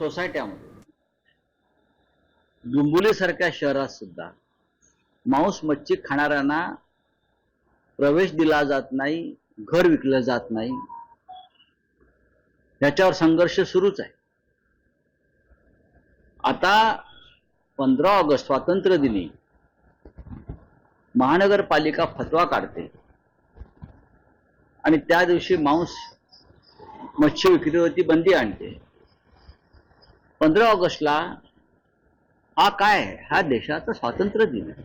सोसायट्यामध्ये. डुंबुली सारख्या शहरात सुद्धा मांस मच्छी खाणाऱ्यांना प्रवेश दिला जात नाही घर विकलं जात नाही. याच्यावर संघर्ष सुरूच आहे. आता पंधरा ऑगस्ट स्वातंत्र्य दिनी महानगरपालिका फतवा काढते. आणि त्या दिवशी मांस मच्छी विक्रीवरती बंदी आणते. पंधरा ऑगस्टला हा काय? हा देशाचा स्वातंत्र्य दिन आहे.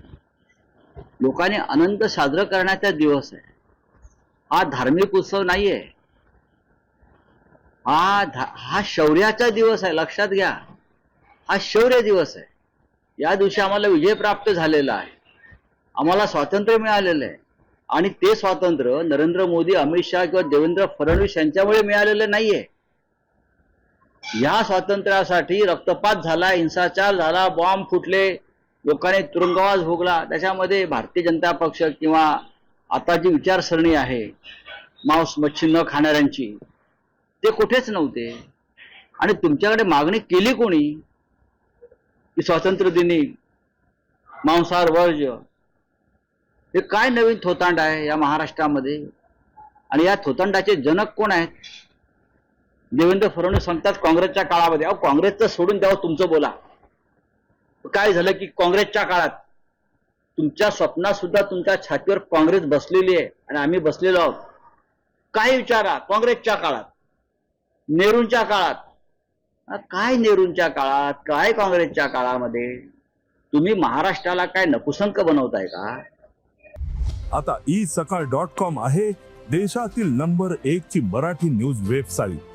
लोकांनी आनंद साजरा करण्याचा दिवस आहे. हा धार्मिक उत्सव नाहीये. हा हा शौर्याचा दिवस आहे लक्षात घ्या. हा शौर्य दिवस आहे. या दिवशी आम्हाला विजय प्राप्त झालेला आहे. आम्हाला स्वातंत्र्य मिळालेलं आहे. आणि ते स्वातंत्र्य नरेंद्र मोदी अमित शहा किंवा देवेंद्र फडणवीस यांच्यामुळे मिळालेलं नाहीये. या स्वातंत्र्यासाठी रक्तपात झाला हिंसाचार झाला बॉम्ब फुटले लोकांनी तुरुंगवास भोगला. त्याच्यामध्ये भारतीय जनता पक्ष किंवा आता जी विचारसरणी आहे मांस मच्छी न खाणाऱ्यांची ते कुठेच नव्हते. आणि तुमच्याकडे मागणी केली कोणी? की स्वातंत्र्य दिनी मांसाहार वर्ज हे काय नवीन थोतांड आहे या महाराष्ट्रामध्ये? आणि या थोतांडाचे जनक कोण आहेत? देवेंद्र फडणवीस सांगतात काँग्रेसच्या काळामध्ये. अहो काँग्रेसचं सोडून द्यावं तुमचं बोला. काय झालं की काँग्रेसच्या काळात तुमच्या स्वप्नात सुद्धा तुमच्या छातीवर काँग्रेस बसलेली आहे आणि आम्ही बसलेलो आहोत. काय विचारा काँग्रेसच्या काळात नेहरूंच्या काळात. काय नेहरूंच्या काळात? काय काँग्रेसच्या काळामध्ये? तुम्ही महाराष्ट्राला काय नपुसंक बनवताय का? आता ई सकाळ डॉट कॉम आहे देशातील नंबर एक ची मराठी न्यूज वेबसाईट.